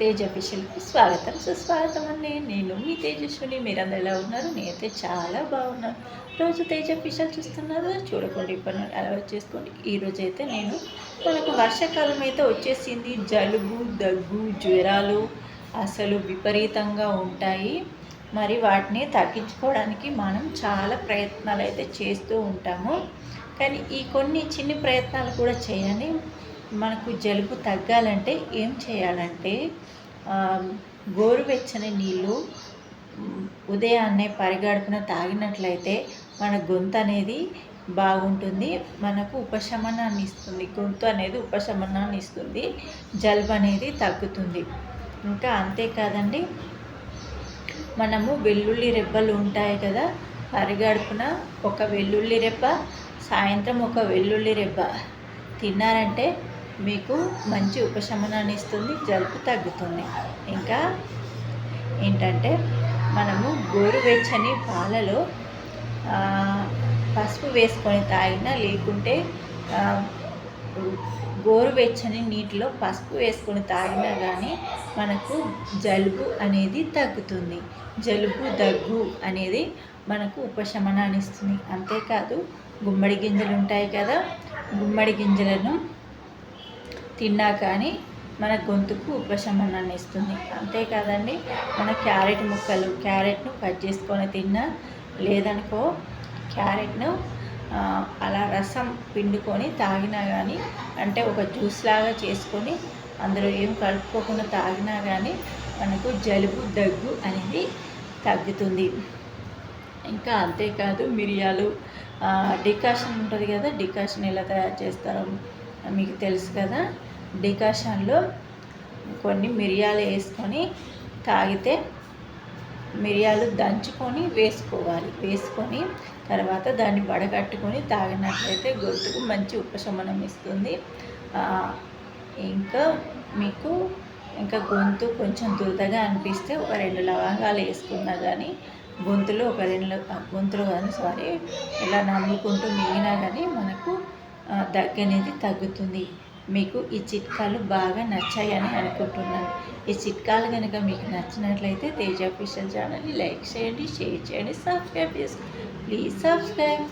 తేజ్ అఫీషియల్కి స్వాగతం. సుస్వాగతం అండి నేను మీ తేజస్విని. మీరందరూ ఎలా ఉన్నారు? నేనైతే చాలా బాగున్నాను. రోజు తేజ్ అఫీషియల్ చూస్తున్నారు. చూడకండి పని అలవాటు చేసుకోండి. ఈరోజు అయితే నేను మనకు వర్షాకాలం అయితే వచ్చేసింది. జలుబు దగ్గు జ్వరాలు అసలు విపరీతంగా ఉంటాయి. మరి వాటిని తగ్గించుకోవడానికి మనం చాలా ప్రయత్నాలు అయితే చేస్తూ ఉంటాము. కానీ ఈ కొన్ని చిన్ని ప్రయత్నాలు కూడా చేయని మనకు జలుబు తగ్గాలంటే ఏం చేయాలంటే గోరువెచ్చని నీళ్ళు ఉదయాన్నే పరిగడుపున తాగినట్లయితే మన గొంతు అనేది బాగుంటుంది మనకు ఉపశమనాన్ని ఇస్తుంది గొంతు అనేది ఉపశమనాన్ని ఇస్తుంది జలుబు అనేది తగ్గుతుంది. ఇంకా అంతేకాదండి మనము వెల్లుల్లి రెబ్బలు ఉంటాయి కదా పరిగడుపున ఒక వెల్లుల్లి రెబ్బ సాయంత్రం ఒక వెల్లుల్లి రెబ్బ. తిన్నారంటే మీకు మంచి ఉపశమనాన్ని ఇస్తుంది జలుబు తగ్గుతుంది. ఇంకా ఏంటంటే మనము గోరువెచ్చని పాలలో పసుపు వేసుకొని తాగినా లేకుంటే గోరువెచ్చని నీటిలో పసుపు వేసుకొని తాగినా కానీ మనకు జలుబు అనేది తగ్గుతుంది. జలుబు దగ్గు అనేది మనకు ఉపశమనాన్ని ఇస్తుంది. అంతేకాదు గుమ్మడి గింజలు ఉంటాయి కదా గుమ్మడి గింజలను తిన్నా కానీ మన గొంతుకు ఉపశమనాన్ని ఇస్తుంది అంతేకాదండి మన క్యారెట్ ముక్కలు క్యారెట్ను కట్ చేసుకొని తిన్నా లేదనుకో క్యారెట్ను అలా రసం పిండుకొని తాగినా కానీ అంటే ఒక జ్యూస్ లాగా చేసుకొని అందులో ఏం కలుపుకోకుండా తాగినా కానీ మనకు జలుబు దగ్గు అనేది తగ్గుతుంది. ఇంకా అంతేకాదు మిరియాలు డికాషన్ ఉంటుంది కదా డికాషన్ ఎలా తయారు చేస్తారో మీకు తెలుసు కదా. డికాషన్లో కొన్ని మిరియాలు వేసుకొని తాగితే మిరియాలు దంచుకొని వేసుకోవాలి. వేసుకొని తర్వాత దాన్ని వడగట్టుకొని తాగినట్లయితే గొంతుకు మంచి ఉపశమనం ఇస్తుంది. ఇంకా మీకు ఇంకా గొంతు కొంచెం దురదగా అనిపిస్తే ఒక రెండు లవంగాలు వేసుకున్నా కానీ గొంతులో ఒక రెండు గొంతులో కానీ సారీ ఇలా నమ్ముకుంటూ మిగిలినా కానీ మనకు దగ్గనేది తగ్గుతుంది. మీకు ఈ చిట్కాలు బాగా నచ్చాయని అనుకుంటున్నాను. ఈ చిట్కాలు కనుక మీకు నచ్చినట్లయితే తేజ అఫీషియల్ ఛానల్ని లైక్ చేయండి షేర్ చేయండి సబ్స్క్రైబ్ చేసుకోండి. Please subscribe.